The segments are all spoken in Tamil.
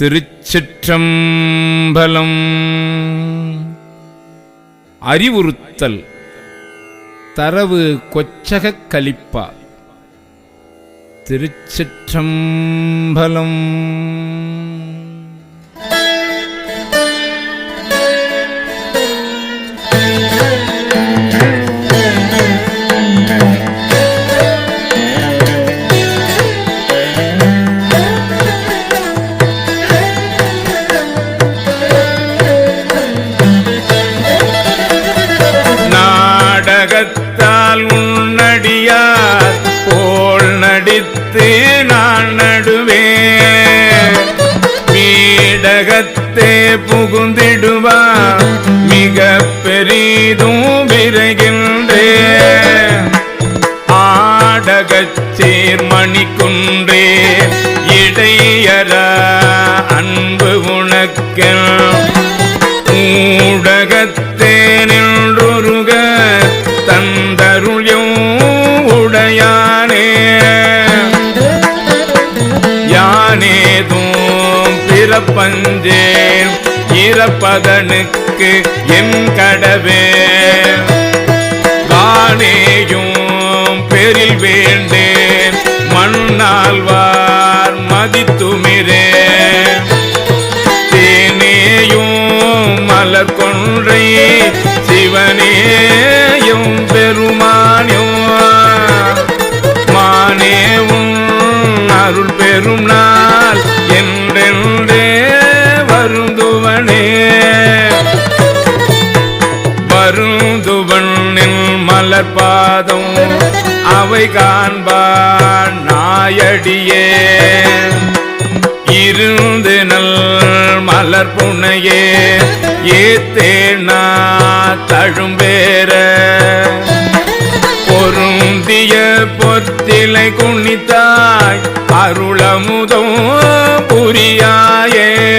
திருச்சிற்றம்பலம். அறிவுறுத்தல். தரவு கொச்சகக் கலிப்பா. திருச்சிற்றம்பலம். நடித்து நான் நடுவே பீடகத்தே புகுந்திடுவா மிக பெரிதும் விரைகின்றே ஆடகச் சீர்மணிக்குன்றே இடையற யானேதும் இறப்பதனுக்கு என் கடவே. காணேயும் பெரில் வேண்டேன். மண்ணாழ்வார் மதித்துமிரே. தேனேயும் மலர் கொன்றை சிவனேயும் பெருமானியும் மானேவும் அருள் பெரும் நான் அருந்துவண்ணில் மலர்பாதம் அவை காண்பான் நாயடியே. இருந்து நல் மலர் புனையே. ஏத்தேனா தழும்பேற. பொருந்திய பொத்திலை குனித்தாய் அருளமுதம் புரியாயே.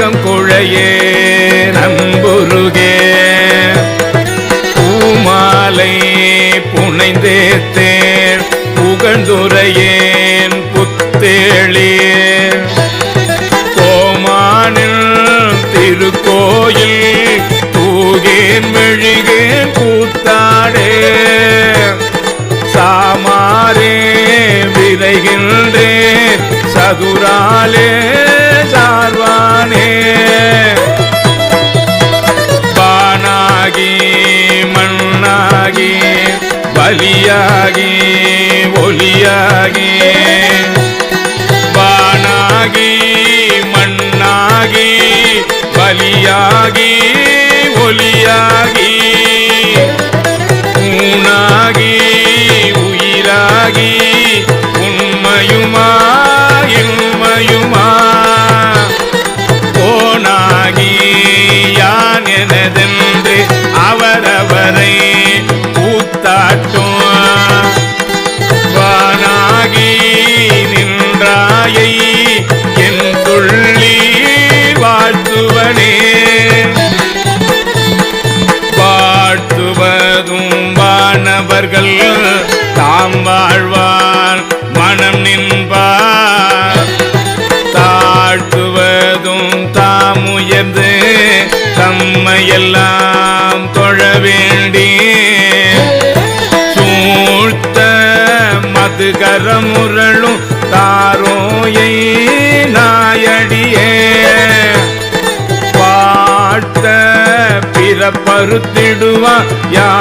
அகங்குழையே நம்புருகே. பூமாலை புனைந்தேத்தேன் புகழ்ந்துரையேன் புத்தேளே கோமானில் திருக்கோயில் தூகேன் மெழுகேன் கூத்தாடே. சாமாரே விரைகின்றேன் சதுராலே பலியாகி ஒலியாகி பானாகி மண்ணாகி பலியாகி கரமுரளும் தாரோயை நாயடியே. பாட்ட பிறப்பருத்திடுவா யானும்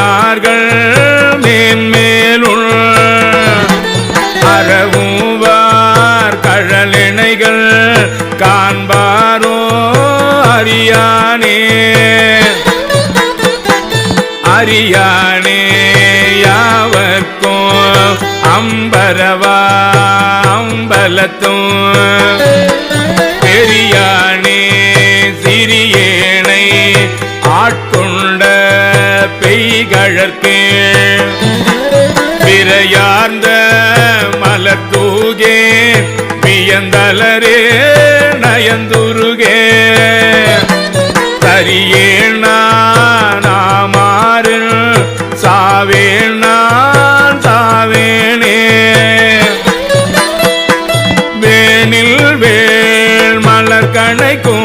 அடியார்கள் மேன்மேலுள். அறவுவார் கழலிணைகள் காண்பாரோ அரியானே அரியானே யாவர்க்கும் அம்பரவா அம்பலத்தும். பெரியானே சிறியேனை ஆட்கொண்டு பெய்கழற்கே விரையார்ந்த மலத்தூகே வியந்தலரே நயந்துருகே தரியேனா நாமாறு சாவேன் சாவேனே வேனில் வேள் மலர் கணைக்கும்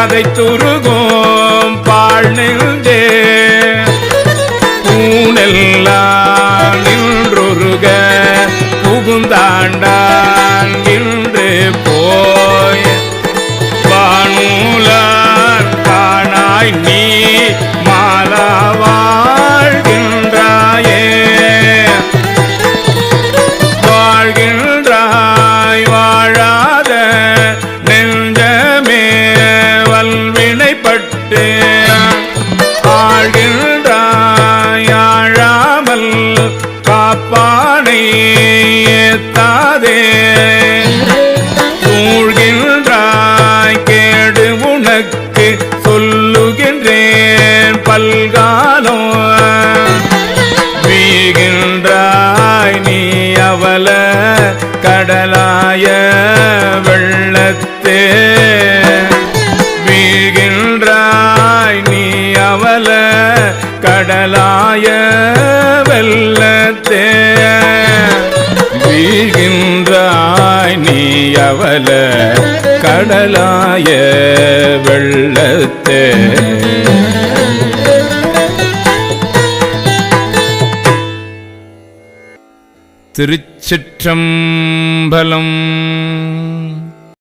பாதை துருகும் பாழ் நின்றே. ஊனெல்லாம் நின்றொருக. வாழ்கின்றாயாழாமல் ஆழாமல் காப்பானை ஏத்தாதே. சூழ்கின்றாய் கேடு உனக்கு சொல்லுகின்றேன் பல்காலம் வீகின்றாய் நீ அவல கடலாய கடலாய வெள்ளத்தே. வீழ்கின்றாய் நீ அவல கடலாய வெள்ளத்தே. திருச்சிற்றம்பலம்